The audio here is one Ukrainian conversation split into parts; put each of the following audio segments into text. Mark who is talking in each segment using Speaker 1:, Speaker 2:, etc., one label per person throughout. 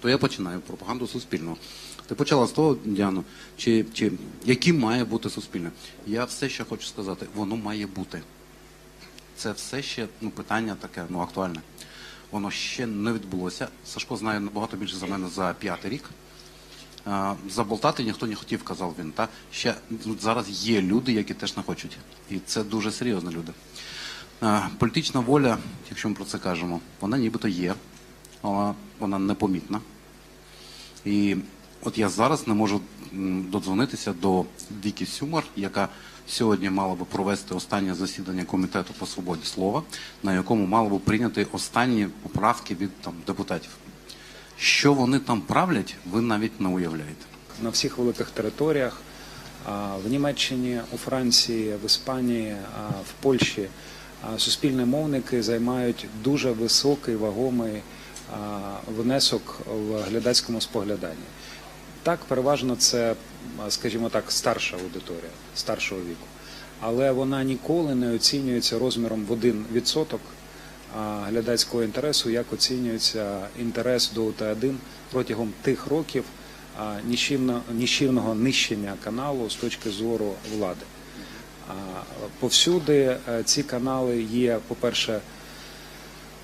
Speaker 1: То я починаю пропаганду суспільного. Ти почала з того, Діано, чи, чи яким має бути суспільне? Я все ще хочу сказати, воно має бути. Це все ще ну, питання таке ну, актуальне. Воно ще не відбулося. Сашко знає набагато більше за мене за п'ятий рік. Заболтати ніхто не хотів, казав він. Та ще ну, зараз є люди, які теж не хочуть. І це дуже серйозні люди. Політична воля, якщо ми про це кажемо, вона нібито є, вона непомітна. І от я зараз не можу додзвонитися до Вікі Сюмар, яка сьогодні мала би провести останнє засідання комітету по свободі слова, на якому мало би прийняти останні поправки від там депутатів. Що вони там правлять, ви навіть не уявляєте.
Speaker 2: на всіх великих територіях. В Німеччині, у Франції, в Іспанії, в Польщі суспільні мовники займають дуже високий вагомий внесок в глядацькому спогляданні. Так, переважно це, скажімо так, старша аудиторія, старшого віку. Але вона ніколи не оцінюється розміром в 1% глядацького інтересу, як оцінюється інтерес до УТ1 протягом тих років а, ніщівно- нищення каналу з точки зору влади. Повсюди е, ці канали є, по-перше,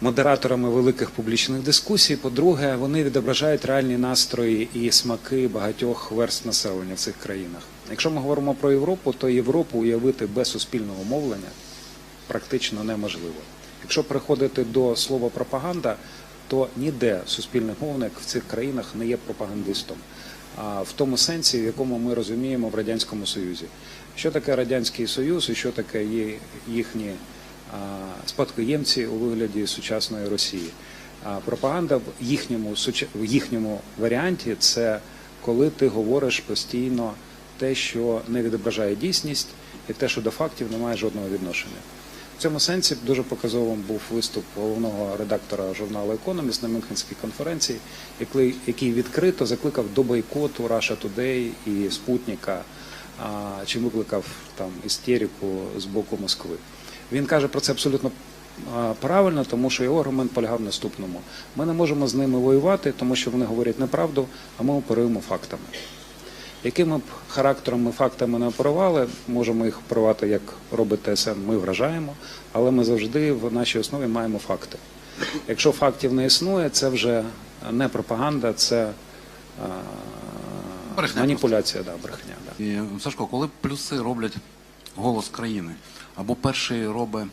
Speaker 2: модераторами великих публічних дискусій. По-друге, вони відображають реальні настрої і смаки багатьох верст населення в цих країнах. Якщо ми говоримо про Європу, то Європу уявити без суспільного мовлення практично неможливо. Якщо переходити до слова пропаганда, то ніде суспільний мовник в цих країнах не є пропагандистом. А в тому сенсі, в якому ми розуміємо в радянському союзі, що таке радянський союз і що таке їхні спадкоємці у вигляді сучасної Росії. Пропаганда в їхньому в їхньому варіанті це коли ти говориш постійно те, що не відображає дійсність, і те, що до фактів не має жодного відношення. В цьому сенсі дуже показовим був виступ головного редактора журналу Економіст на Мюнхенській конференції, який, відкрито закликав до бойкоту Russia Today і Спутника, чим викликав там істерику з боку Москви. Він каже про це абсолютно правильно, тому що його аргумент полягав в наступному: ми не можемо з ними воювати, тому що вони говорять неправду, а ми оперуємо фактами. Якими б характером ми фактами не оперували, можемо їх оперувати, як робить ТСН, ми вражаємо, але ми завжди в нашій основі маємо факти. Якщо фактів не існує, це вже не пропаганда, це
Speaker 1: Брехня
Speaker 2: маніпуляція, да, брехня. Да.
Speaker 1: І, Сашко, коли плюси роблять голос країни, або перший робить,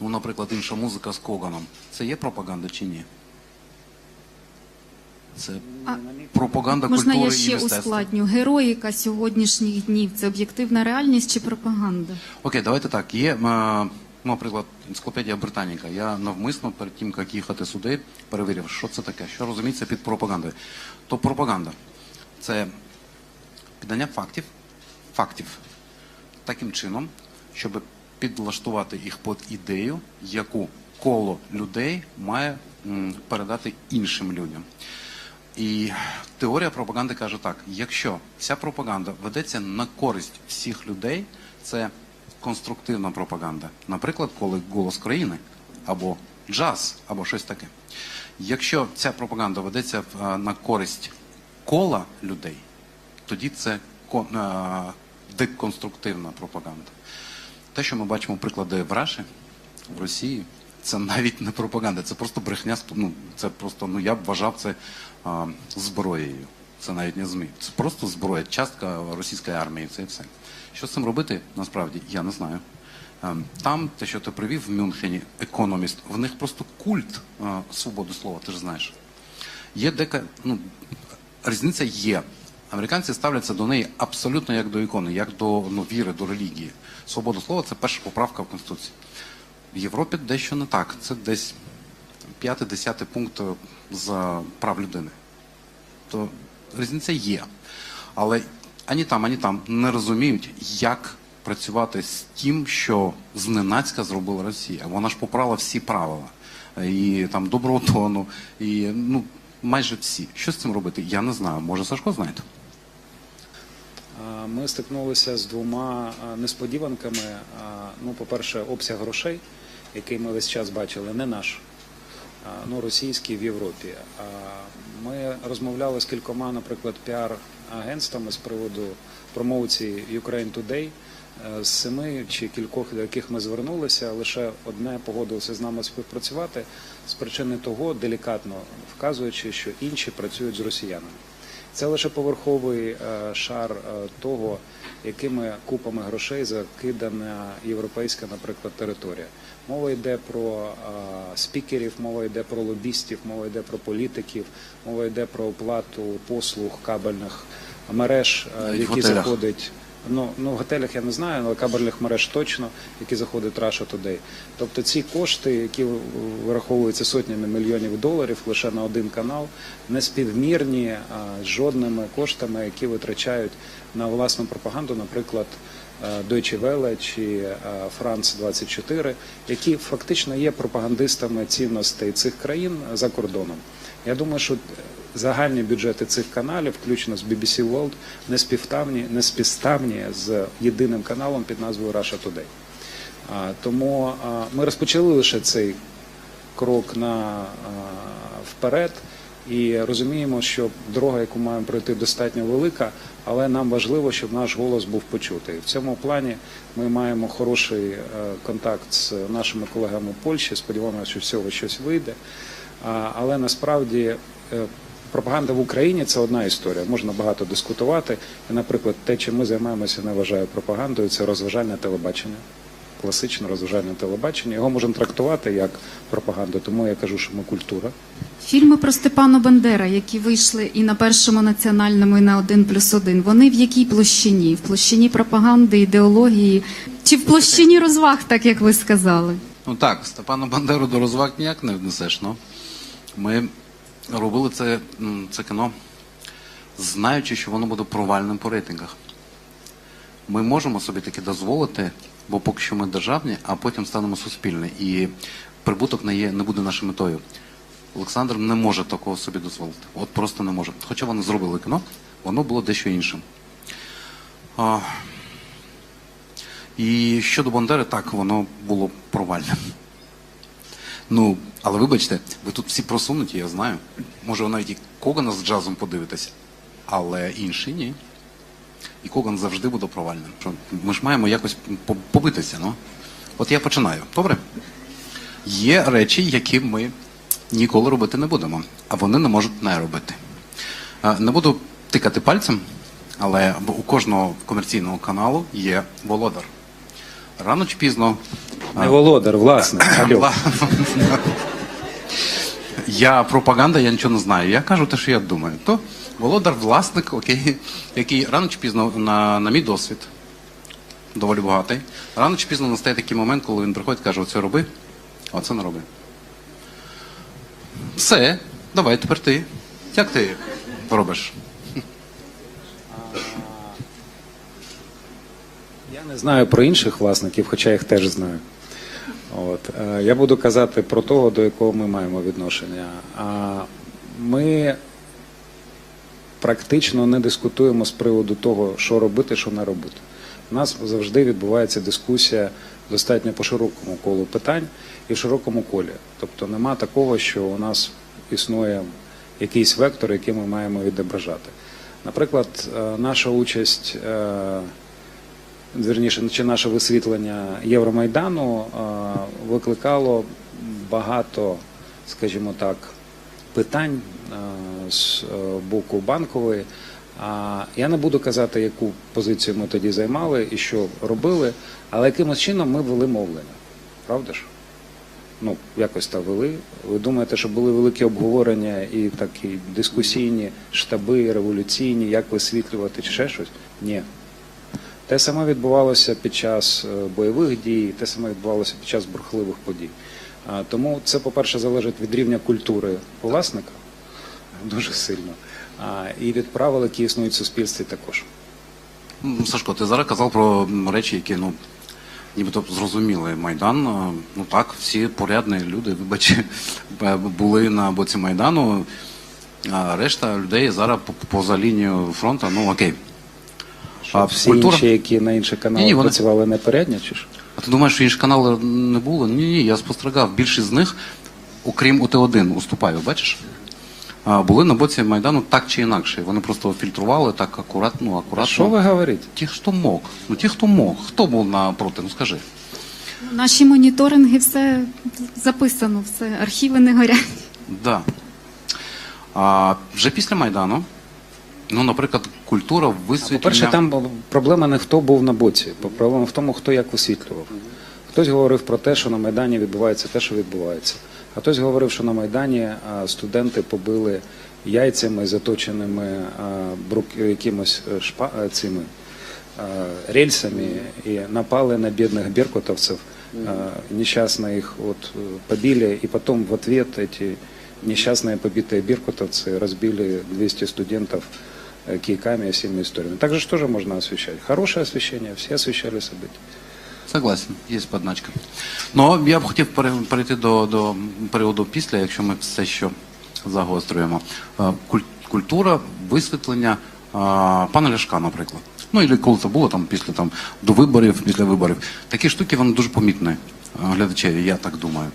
Speaker 1: ну, наприклад, інша музика з Коганом, це є пропаганда чи ні? Це
Speaker 3: А
Speaker 1: пропаганда
Speaker 3: можна
Speaker 1: культури
Speaker 3: я
Speaker 1: і
Speaker 3: ще
Speaker 1: мистецтва.
Speaker 3: ускладню? Героїка сьогоднішніх днів це об'єктивна реальність чи пропаганда?
Speaker 1: Окей, давайте так. Є, е, ну, наприклад, енциклопедія Британіка. Я навмисно перед тим, як їхати сюди, перевірив, що це таке, що розуміється під пропагандою. То пропаганда це піддання фактів, фактів таким чином, щоб підлаштувати їх під ідею, яку коло людей має передати іншим людям. І теорія пропаганди каже так: якщо ця пропаганда ведеться на користь всіх людей, це конструктивна пропаганда. Наприклад, коли голос країни або джаз, або щось таке. Якщо ця пропаганда ведеться е, на користь кола людей, тоді це е, деконструктивна пропаганда. Те, що ми бачимо приклади в Раші, в Росії, це навіть не пропаганда, це просто брехня. Ну, це просто, ну я б вважав це а, зброєю. Це навіть не ЗМІ. Це просто зброя, частка російської армії, це і все. Що з цим робити, насправді, я не знаю. Ем, Там, те, що ти привів в Мюнхені, економіст, в них просто культ а, свободи слова, ти ж знаєш. Є дека, ну, різниця є. Американці ставляться до неї абсолютно як до ікони, як до ну, віри, до релігії. Свобода слова це перша поправка в Конституції. В Європі дещо не так. Це десь п'ятий-десятий пункт е, з прав людини. То різниця є. Але ані там, ані там не розуміють, як працювати з тим, що зненацька зробила Росія. Вона ж попрала всі правила. І там доброго тону, і ну, майже всі. Що з цим робити? Я не знаю. Може, Сашко знаєте?
Speaker 2: Ми стикнулися з двома несподіванками. Ну, по-перше, обсяг грошей, який ми весь час бачили, не наш. ну, російський в Європі. Ми розмовляли з кількома, наприклад, піар-агентствами з приводу промоції Ukraine Today. Е, З семи чи кількох, до яких ми звернулися, лише одне погодилося з нами співпрацювати з причини того, делікатно вказуючи, що інші працюють з росіянами. Це лише поверховий е, шар е, того, якими купами грошей закидана європейська, наприклад, територія. Мова йде про е, спікерів, мова йде про лобістів, мова йде про політиків, мова йде про оплату послуг кабельних мереж, які заходять. Ну, ну, в готелях я не знаю, але кабельних мереж точно, які заходить Russia Today. Тобто ці кошти, які вираховуються сотнями мільйонів доларів лише на один канал, не співмірні з жодними коштами, які витрачають на власну пропаганду, наприклад, е, Deutsche Welle чи е, France 24, які фактично є пропагандистами цінностей цих країн за кордоном. Я думаю, що загальні бюджети цих каналів, включно з BBC World, не співставні, не співставні з єдиним каналом під назвою Russia Today. А, Тому а, ми розпочали лише цей крок на а, вперед і розуміємо, що дорога, яку маємо пройти, достатньо велика, але нам важливо, щоб наш голос був почутий. В цьому плані ми маємо хороший е, контакт з нашими колегами в Польщі. Сподіваємося, що всього щось вийде. А, Але насправді е, пропаганда в Україні це одна історія. Можна багато дискутувати. І, наприклад, те, чим ми займаємося, не вважаю пропагандою, це розважальне телебачення. Класичне розважальне телебачення. Його можемо трактувати як пропаганду, тому я кажу, що ми культура.
Speaker 3: Фільми про Степана Бандера, які вийшли і на першому національному, і на один плюс один. Вони в якій площині? В площині пропаганди, ідеології, чи в площині розваг, так як ви сказали?
Speaker 1: Ну так, Степана Бандеру до розваг ніяк не внесеш. Ну. Ми робили це, це кіно, знаючи, що воно буде провальним по рейтингах. Ми можемо собі таки дозволити, бо поки що ми державні, а потім станемо суспільні. І прибуток не, є, не буде нашою метою. Олександр не може такого собі дозволити. От просто не може. Хоча вони зробили кіно, воно було дещо іншим. А, і щодо Бандери, так, воно було провальним. Ну, але вибачте, ви тут всі просунуті, я знаю. Може, ви навіть і Когана з джазом подивитеся, але інші ні. І Коган завжди буде провальним. Ми ж маємо якось побитися, ну. От я починаю. Добре? Є речі, які ми ніколи робити не будемо, а вони не можуть не робити. Не буду тикати пальцем, але у кожного комерційного каналу є володар. Рано чи пізно.
Speaker 2: Не володар. Алло.
Speaker 1: Я пропаганда, я нічого не знаю. Я кажу те, що я думаю. То володар, власник, окей, який рано чи пізно, на, на мій досвід, доволі багатий, рано чи пізно настає такий момент, коли він приходить і каже, оце роби, а оце не роби. Все, давай тепер ти. Як ти робиш?
Speaker 2: Знаю про інших власників, хоча їх теж знаю. От. е, Я буду казати про того, до якого ми маємо відношення. Ми практично не дискутуємо з приводу того, що робити, що не робити. У нас завжди відбувається дискусія достатньо по широкому колу питань і в широкому колі. Тобто нема такого, що у нас існує якийсь вектор, який ми маємо відображати. Наприклад, е, наша участь. Вірніше, чи наше висвітлення Євромайдану е, викликало багато, скажімо так, питань е, з е, боку банкової. А я не буду казати, яку позицію ми тоді займали і що робили, але якимось чином ми вели мовлення. Правда ж? Ну, якось так вели. Ви думаєте, що були великі обговорення і такі дискусійні штаби, революційні, як висвітлювати чи ще щось? Ні. Те саме відбувалося під час е, бойових дій, те саме відбувалося під час бурхливих подій. Тому це, по-перше, залежить від рівня культури власника дуже сильно, і від правил, які існують в суспільстві також.
Speaker 1: Сашко, ти зараз казав про речі, які ну нібито зрозуміли. Майдан. Ну так, всі порядні люди, вибач, е, були на боці Майдану. А решта людей зараз поза лінією фронту, ну окей.
Speaker 2: Що
Speaker 1: А
Speaker 2: всі
Speaker 1: культура?
Speaker 2: інші, які на інших каналах
Speaker 1: Ні-ні, вони-
Speaker 2: працювали непорядні, чи ж?
Speaker 1: А ти думаєш, що інші канали не було? Ні, ні, я спостерігав. Більшість з них окрім УТ-1, уступаю, бачиш? А, були на боці Майдану так чи інакше. Вони просто фільтрували так акуратно, ну, акуратно.
Speaker 2: Що ви говорите?
Speaker 1: Ті, хто мог. Ну ті, хто мог. Хто був напроти? Ну скажи.
Speaker 3: Наші моніторинги все записано, все архіви не горять.
Speaker 1: Да. А, вже після Майдану, ну, наприклад, культура висвітлення...
Speaker 2: По-перше, там бу- проблема не хто був на боці, бо проблема в тому, хто як висвітлював. Хтось говорив про те, що на Майдані відбувається те, що відбувається. А хтось говорив, що на Майдані а, студенти побили яйцями, заточеними а, брук, якимось е, шпа, е, цими а, рельсами, і напали на бідних беркутовців, а, нещасно їх от, е, побили, і потім в ответ эти несчастные побитые беркутовцы разбили 200 студентов э, кийками и всеми историями. Так же можно освещать. Хорошее освещение, все освещали события.
Speaker 1: Согласен, є подначка. Ну, я б хотів пере- перейти до, до періоду після, якщо ми все що загострюємо. Е, Культура висвітлення е, пана Ляшка, наприклад. Ну, і коли це було там після там до виборів, після виборів. Такі штуки вони дуже помітні е, глядачеві, я так думаю.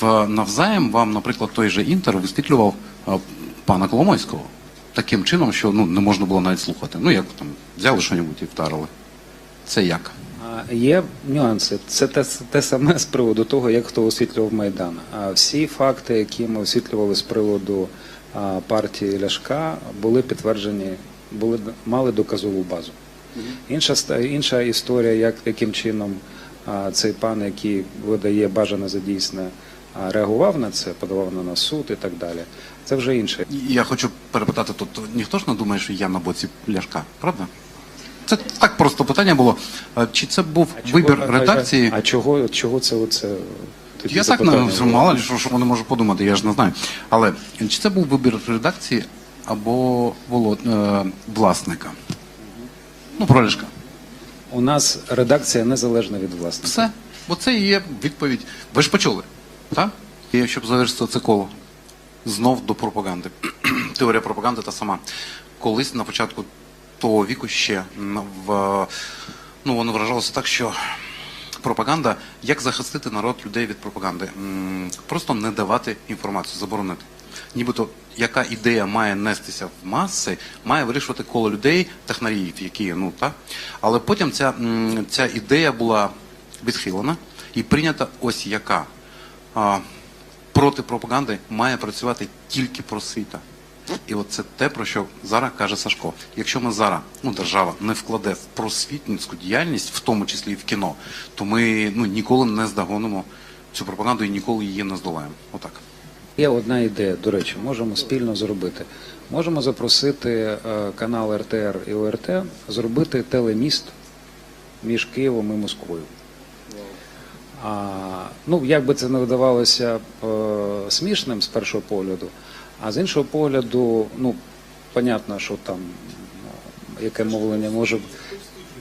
Speaker 1: В навзаєм вам, наприклад, той же інтер висвітлював пана Коломойського таким чином, що ну не можна було навіть слухати. Ну як там взяли щось і вдарили. Це як?
Speaker 2: Є нюанси. Це те, те саме з приводу того, як хто освітлював Майдан. А всі факти, які ми освітлювали з приводу партії Ляшка, були підтверджені, були мали доказову базу. Інша інша історія, як яким чином цей пан, який видає бажане за дійсне, а, реагував на це, подавав на нас суд і так далі. Це вже інше.
Speaker 1: Я хочу перепитати тут, ніхто ж не думає, що я на боці Ляшка, правда? Це так просто питання було. Чи це був вибір
Speaker 2: Чого-
Speaker 1: редакції?
Speaker 2: А чого, чого це оце?
Speaker 1: Я так не мало що, що вони можуть подумати, я ж не знаю. Але чи це був вибір редакції або волод... е, власника? Ну, про Ляшка.
Speaker 2: У нас редакція незалежна від власника.
Speaker 1: Все. Бо це і є відповідь. Ви ж почули, так? І щоб завершити це коло. Знов до пропаганди. Теорія пропаганди та сама. Колись на початку того віку ще в, ну, воно вражалося так, що пропаганда, як захистити народ людей від пропаганди? Просто не давати інформацію, заборонити. Нібито яка ідея має нестися в маси, має вирішувати коло людей, технаріїв, які ну так. Але потім ця, ця ідея була відхилена і прийнята ось яка. Проти пропаганди має працювати тільки просвіта. І от це те, про що зараз каже Сашко. Якщо ми зараз, ну держава, не вкладе в просвітницьку діяльність, в тому числі і в кіно, то ми ну, ніколи не здогонимо цю пропаганду і ніколи її не здолаємо. Отак.
Speaker 2: Є одна ідея, до речі, можемо спільно зробити. Можемо запросити е, канал РТР і ОРТ зробити телеміст між Києвом і Москвою. Ну, як би це не видавалося б, е, смішним з першого погляду, а з іншого погляду, ну, понятно, що там е, яке мовлення може.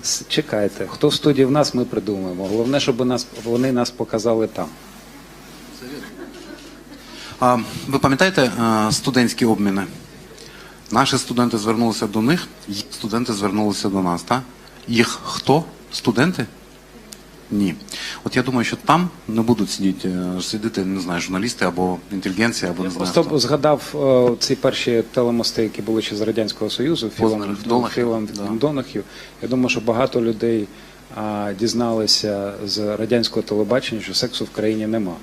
Speaker 2: С- Чекайте, хто в студії в нас, ми придумаємо. Головне, щоб нас, вони нас показали там.
Speaker 1: А, ви пам'ятаєте е, студентські обміни? Наші студенти звернулися до них, студенти звернулися до нас. Так? Їх хто? Студенти? Ні. От я думаю, що там не будуть сидіти, е, сидіти, не знаю, журналісти або інтелігенція, або не знаю.
Speaker 2: Просто
Speaker 1: хто.
Speaker 2: згадав е, ці перші телемости, які були ще з Радянського Союзу, філом, філом
Speaker 1: да.
Speaker 2: Донахів. Я думаю, що багато людей а, дізналися з радянського телебачення, що сексу в країні нема.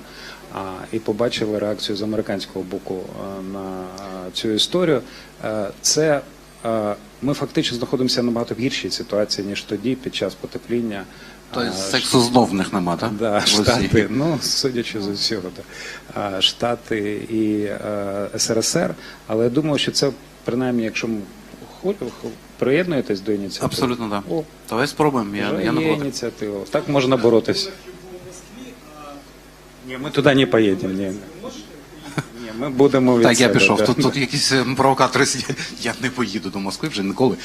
Speaker 2: А, і побачили реакцію з американського боку а, на а, цю історію. Е, Це е, ми фактично знаходимося набагато в гіршій ситуації, ніж тоді, під час потепління.
Speaker 1: Тобто сексу знов в них нема, так?
Speaker 2: Да, Штати, ну судячи з усього, да. Штати і е, СРСР. Але я думаю, що це принаймні, якщо ми приєднуєтесь до ініціативи.
Speaker 1: Абсолютно так.
Speaker 2: О,
Speaker 1: Давай спробуємо. Я, я не
Speaker 2: є
Speaker 1: проти.
Speaker 2: ініціатива. Так можна боротися. Ні, ми туди не поїдемо. Ні. Ні, ми будемо від
Speaker 1: Так, я
Speaker 2: себе,
Speaker 1: пішов.
Speaker 2: да.
Speaker 1: Тут, тут якісь провокатори сидять. Я не поїду до Москви вже ніколи.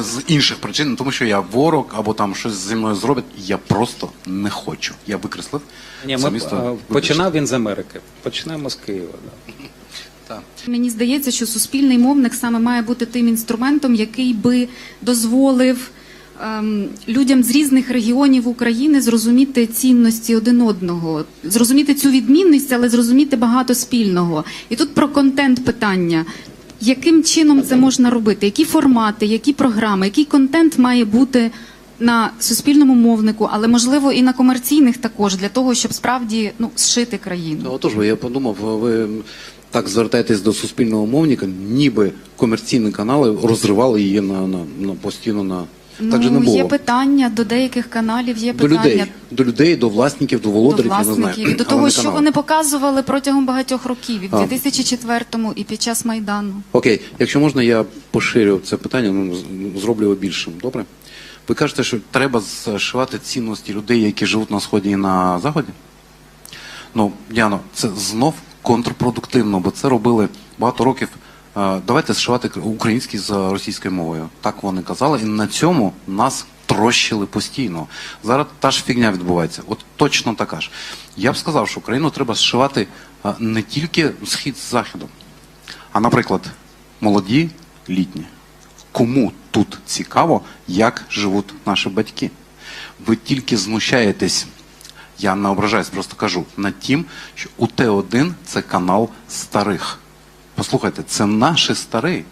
Speaker 1: З інших причин, тому що я ворог або там щось зі мною зроблять. Я просто не хочу. Я викреслив.
Speaker 2: Ні,
Speaker 1: це
Speaker 2: ми,
Speaker 1: місто.
Speaker 2: е, починав він з Америки. Починаємо з Києва. Да.
Speaker 1: Так.
Speaker 3: Мені здається, що суспільний мовник саме має бути тим інструментом, який би дозволив ем, людям з різних регіонів України зрозуміти цінності один одного, зрозуміти цю відмінність, але зрозуміти багато спільного. І тут про контент питання. Яким чином це можна робити? Які формати, які програми, який контент має бути на суспільному мовнику, але можливо і на комерційних також для того, щоб справді ну зшити країну?
Speaker 1: Ну, Отож, я подумав, ви так звертаєтесь до суспільного мовника, ніби комерційні канали розривали її на, на, на постійно на так же не
Speaker 3: ну,
Speaker 1: було.
Speaker 3: є питання до деяких каналів, є
Speaker 1: До людей, до людей, до власників, до
Speaker 3: до
Speaker 1: володарів, я не знаю.
Speaker 3: і до того, що
Speaker 1: канали.
Speaker 3: вони показували протягом багатьох років, і в 2004-му, і під час Майдану.
Speaker 1: Окей, якщо можна, я поширю це питання, ну, зроблю його більшим. Добре? Ви кажете, що треба зшивати цінності людей, які живуть на сході і на заході? Ну, Діано, це знов контрпродуктивно, бо це робили багато років. Е, Давайте зшивати український з російською мовою. Так вони казали, і на цьому нас трощили постійно. Зараз та ж фігня відбувається. От точно така ж. Я б сказав, що Україну треба зшивати е, не тільки схід з заходом, а наприклад, молоді літні. Кому тут цікаво, як живуть наші батьки? Ви тільки знущаєтесь, я не ображаюсь, просто кажу, над тим, що УТ1 це канал старих. Послухайте, це наші старі.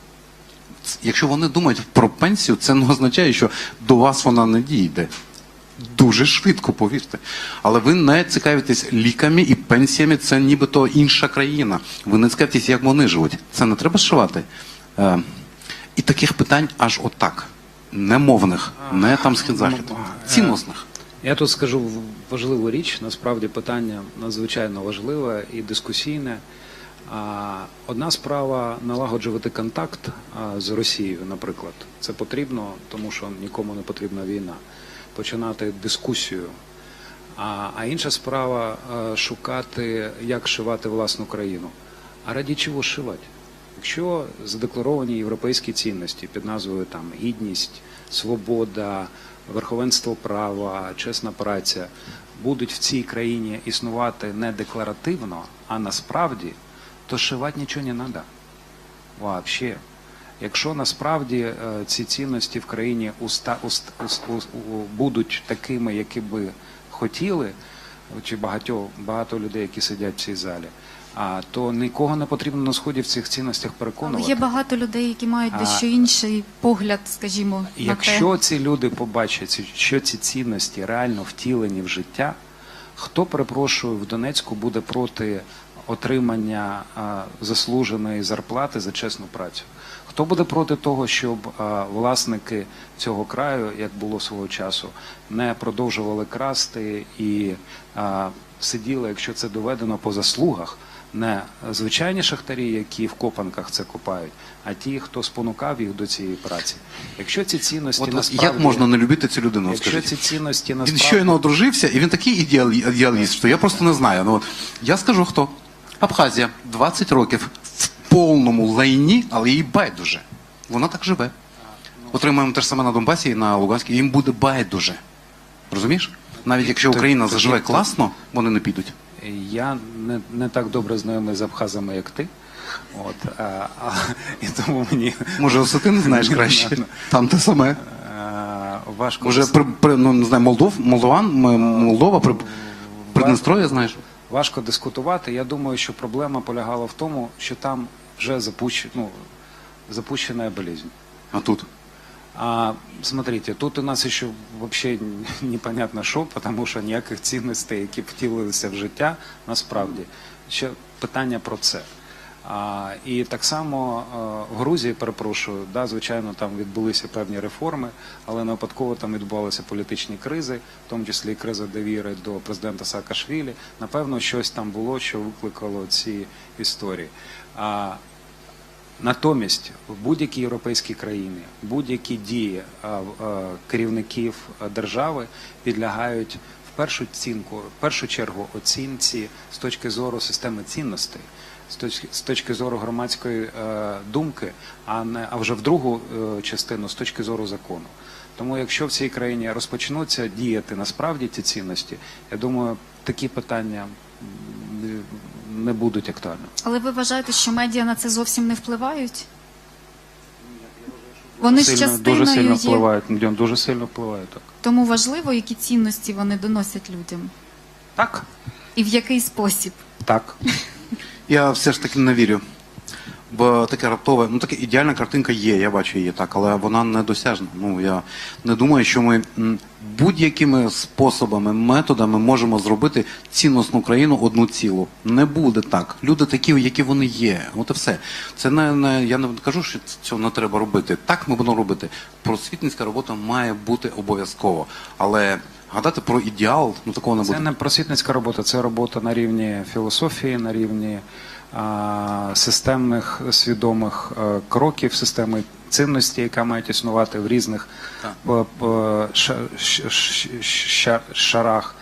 Speaker 1: Якщо вони думають про пенсію, це не означає, що до вас вона не дійде. Дуже швидко, повірте. Але ви не цікавитесь ліками і пенсіями, це нібито інша країна. Ви не цікавитесь, як вони живуть. Це не треба зшивати. Е, і таких питань аж отак. Не мовних, не там схід захід, цінностних.
Speaker 2: Я тут скажу важливу річ. Насправді питання надзвичайно важливе і дискусійне. Одна справа налагоджувати контакт з Росією, наприклад. Це потрібно, тому що нікому не потрібна війна. Починати дискусію. А, інша справа шукати, як шивати власну країну. А раді чого шивати? Якщо задекларовані європейські цінності під назвою там гідність, свобода, верховенство права, чесна праця будуть в цій країні існувати не декларативно, а насправді, то шивати нічого не треба. Вообще. Якщо насправді е, ці цінності в країні уста, уст, уст, уст, будуть такими, які би хотіли, чи багато, багато людей, які сидять в цій залі, а, то нікого не потрібно на сході в цих цінностях
Speaker 3: Але
Speaker 2: переконувати.
Speaker 3: є багато людей, які мають дещо інший погляд, скажімо, на те.
Speaker 2: Якщо ці люди побачать, що ці цінності реально втілені в життя, хто, перепрошую, в Донецьку буде проти отримання заслуженої зарплати за чесну працю? Хто буде проти того, щоб власники цього краю, як було свого часу, не продовжували красти і сиділи, якщо це доведено по заслугах, не звичайні шахтарі, які в копанках це копають, а ті, хто спонукав їх до цієї праці. Якщо ці цінності
Speaker 1: От,
Speaker 2: насправді,
Speaker 1: як можна не любити цю людину?
Speaker 2: якщо
Speaker 1: скажіть?
Speaker 2: ці цінності
Speaker 1: Він щойно одружився, і він такий ідеалі- ідеаліст, що я просто не знаю. Ну, от, я скажу хто. Абхазія, 20 років в повному лайні, але їй байдуже. Вона так живе. Отримаємо те ж саме на Донбасі і на Луганській, їм буде байдуже. Розумієш? Навіть якщо Україна заживе класно, вони не підуть.
Speaker 2: я не, не так добре знайомий з абхазами, як ти. От, а, а, і тому мені
Speaker 1: Може, Осетин знаєш краще? Там те саме.
Speaker 2: а, важко
Speaker 1: Може, при, при, ну, не знаю, Молдов, Молдован, Молдова, при, Приднестров'я, знаєш?
Speaker 2: Важко дискутувати. Я думаю, що проблема полягала в тому, що там вже запущ... ну, запущена болезнь.
Speaker 1: А тут?
Speaker 2: А смотрите, тут у нас еще вообще непонятно що, тому що ніяких цінностей, які втілилися в життя, насправді ще питання про це. А, і так само а, в Грузії, перепрошую, да, звичайно, там відбулися певні реформи, але не випадково там відбувалися політичні кризи, в тому числі і криза довіри до президента Саакашвілі. Напевно, щось там було, що викликало ці історії. А, Натомість в будь-якій європейській країні будь-які дії а, а, керівників держави підлягають в першу цінку, в першу чергу оцінці з точки зору системи цінностей, з точки, з точки зору громадської е, думки, а не а вже в другу е, частину з точки зору закону. Тому, якщо в цій країні розпочнуться діяти насправді ці цінності, я думаю, такі питання не будуть актуальними.
Speaker 3: Але ви вважаєте, що медіа на це зовсім не впливають? Вони ж
Speaker 2: сильно,
Speaker 3: частиною
Speaker 2: дуже сильно
Speaker 3: є.
Speaker 2: впливають. Дуже сильно впливають так.
Speaker 3: Тому важливо, які цінності вони доносять людям,
Speaker 2: Так.
Speaker 3: і в який спосіб.
Speaker 2: Так.
Speaker 1: Я все ж таки не вірю. Бо таке раптове, ну таке ідеальна картинка є, я бачу її так, але вона недосяжна. Ну я не думаю, що ми будь-якими способами, методами можемо зробити цінностну країну одну цілу. Не буде так. Люди такі, які вони є. От і все. Це не, не я не кажу, що цього не треба робити. Так ми будемо робити. Просвітницька робота має бути обов'язково. Але гадати про ідеал, ну такого не
Speaker 2: Це не просвітницька робота, це робота на рівні філософії, на рівні а, системних свідомих е, кроків, системи цінності, яка має існувати в різних
Speaker 1: Так.
Speaker 2: е, е, ша- ш- ш- ш- шарах.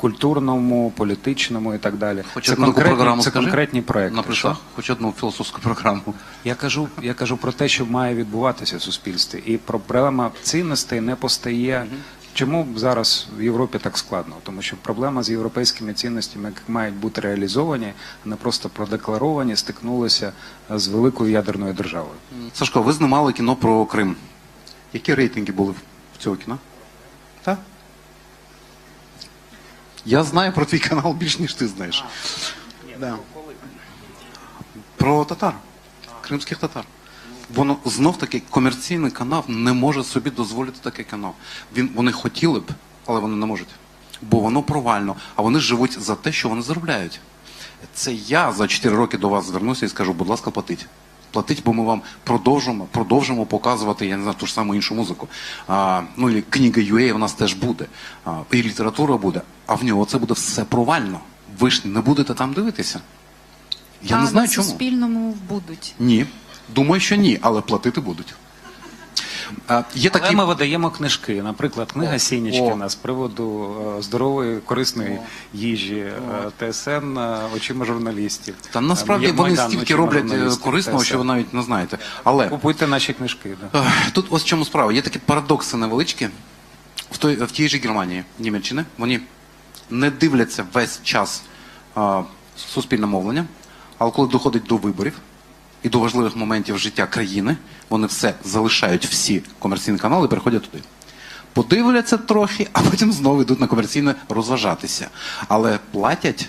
Speaker 2: Культурному, політичному і так далі.
Speaker 1: Хоч
Speaker 2: це конкретні,
Speaker 1: програму
Speaker 2: це
Speaker 1: скажи.
Speaker 2: конкретні проекти.
Speaker 1: Наприклад, хоч одну філософську програму.
Speaker 2: Я кажу, я кажу про те, що має відбуватися в суспільстві, і проблема цінностей не постає. Чому зараз в Європі так складно? Тому що проблема з європейськими цінностями, які мають бути реалізовані, а не просто продекларовані, стикнулися з великою ядерною державою.
Speaker 1: Сашко, ви знімали кіно про Крим. Які рейтинги були в цього кіно? Так? Я знаю про твій канал більш, ніж ти знаєш. Да. Про татар. Кримських татар. Воно знов таки комерційний канал не може собі дозволити таке канал. Він, вони хотіли б, але вони не можуть. Бо воно провально, а вони живуть за те, що вони заробляють. Це я за 4 роки до вас звернуся і скажу, будь ласка, платіть. Платіть, бо ми вам продовжимо, продовжимо показувати, я не знаю, ту ж саму іншу музику. А, ну і книга UA у нас теж буде. А, і література буде. А в нього це буде все провально. Ви ж не будете там дивитися. Я
Speaker 3: а
Speaker 1: не знаю
Speaker 3: на
Speaker 1: чому.
Speaker 3: Суспільному будуть.
Speaker 1: Ні. Думаю, що ні, але платити будуть. А, є
Speaker 2: Але ми видаємо книжки. Наприклад, книга
Speaker 1: О,
Speaker 2: Сінічкіна з приводу е, здорової, корисної їжі, е, ТСН е, очима журналістів.
Speaker 1: Та насправді
Speaker 2: Е,
Speaker 1: вони
Speaker 2: Майдан
Speaker 1: стільки
Speaker 2: очима
Speaker 1: роблять
Speaker 2: журналістів,
Speaker 1: корисного, що ви навіть не знаєте. Але
Speaker 2: Купуйте наші книжки. Да.
Speaker 1: Ех, Тут ось в чому справа. Є такі парадокси невеличкі. В, той, в тій же Германії, Німеччини, вони не дивляться весь час а, суспільне мовлення, але коли доходить до виборів і до важливих моментів життя країни, вони все залишають всі комерційні канали і переходять туди. Подивляться трохи, а потім знову йдуть на комерційне розважатися. Але платять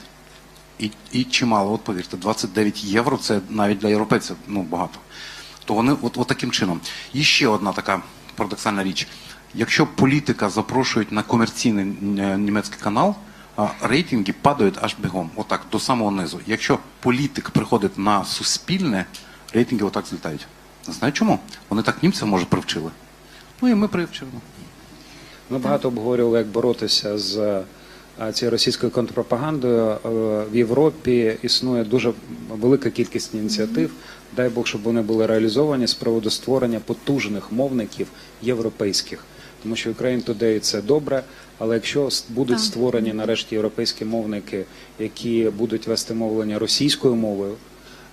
Speaker 1: і, і чимало, от повірте, 29 євро це навіть для європейців ну, багато. То вони от, от таким чином. І ще одна така парадоксальна річ. Якщо політика запрошують на комерційний е, німецький канал, рейтинги падають аж бігом, отак, до самого низу. Якщо політик приходить на суспільне, рейтинги отак злітають. Не чому. Вони так німців, може, привчили. Ну і ми привчили.
Speaker 2: Ми багато обговорювали, як боротися з е, цією російською контрпропагандою. Е, В Європі існує дуже велика кількість ініціатив. Дай Бог, щоб вони були реалізовані з приводу створення потужних мовників європейських. Тому що Ukraine Today – це добре, але якщо будуть
Speaker 3: Так.
Speaker 2: створені нарешті європейські мовники, які будуть вести мовлення російською мовою,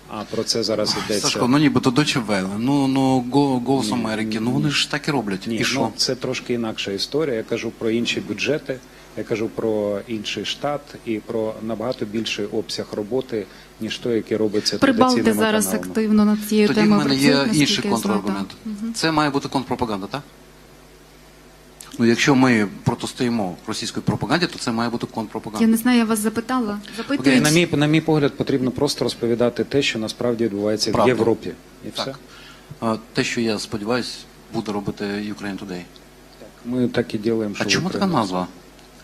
Speaker 2: а про це зараз йдеться.
Speaker 1: Сашко, ну ніби то Deutsche Welle, ну, ну Го- Голос Америки, ну вони ж так і роблять.
Speaker 2: Ні,
Speaker 1: і що?
Speaker 2: ну це трошки інакша історія. Я кажу про інші бюджети, я кажу про інший штат і про набагато більший обсяг роботи, ніж той, який робиться
Speaker 3: Прибалти зараз
Speaker 2: каналами.
Speaker 3: активно над цією
Speaker 1: Тоді в мене є інший контраргумент.
Speaker 3: так.
Speaker 1: Це має бути контрпропаганда, так? Ну, якщо ми протистоїмо російській пропаганді, то це має бути контрпропаганда.
Speaker 3: Я не знаю, я вас запитала.
Speaker 2: Окей, на мій на мій погляд, потрібно просто розповідати те, що насправді відбувається
Speaker 1: Правду.
Speaker 2: в Європі, і все.
Speaker 1: А, те, що я сподіваюся, буде робити Ukraine Today.
Speaker 2: Ми так і ділимо.
Speaker 1: А чому така назва?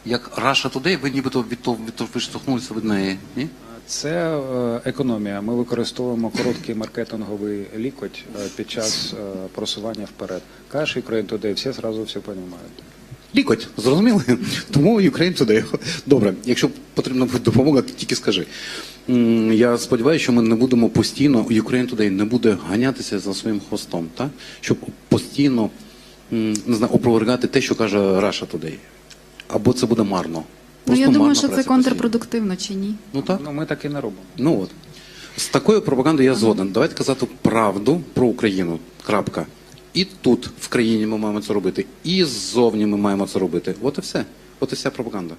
Speaker 1: Як Russia Today, ви нібито від того від того відштовхнулися від неї, ні?
Speaker 2: Це е, економія. Ми використовуємо короткий маркетинговий лікоть е, під час е, просування вперед. Кажеш Ukraine Today, всі зразу все розуміють.
Speaker 1: Лікоть, зрозуміли? Тому Ukraine Today. Добре, якщо потрібна буде допомога, тільки скажи. Я сподіваюся, що ми не будемо постійно, Ukraine Today не буде ганятися за своїм хвостом, так? щоб постійно не знаю, опровергати те, що каже Russia Today. Або це буде марно.
Speaker 3: Ну, я думаю, що це контрпродуктивно чи ні.
Speaker 1: Ну так.
Speaker 2: Ну ми так і не робимо.
Speaker 1: Ну от. З такою пропагандою я згоден. Давайте казати правду про Україну. Крапка. І тут, в країні, ми маємо це робити, і ззовні ми маємо це робити. От і все. От і вся пропаганда.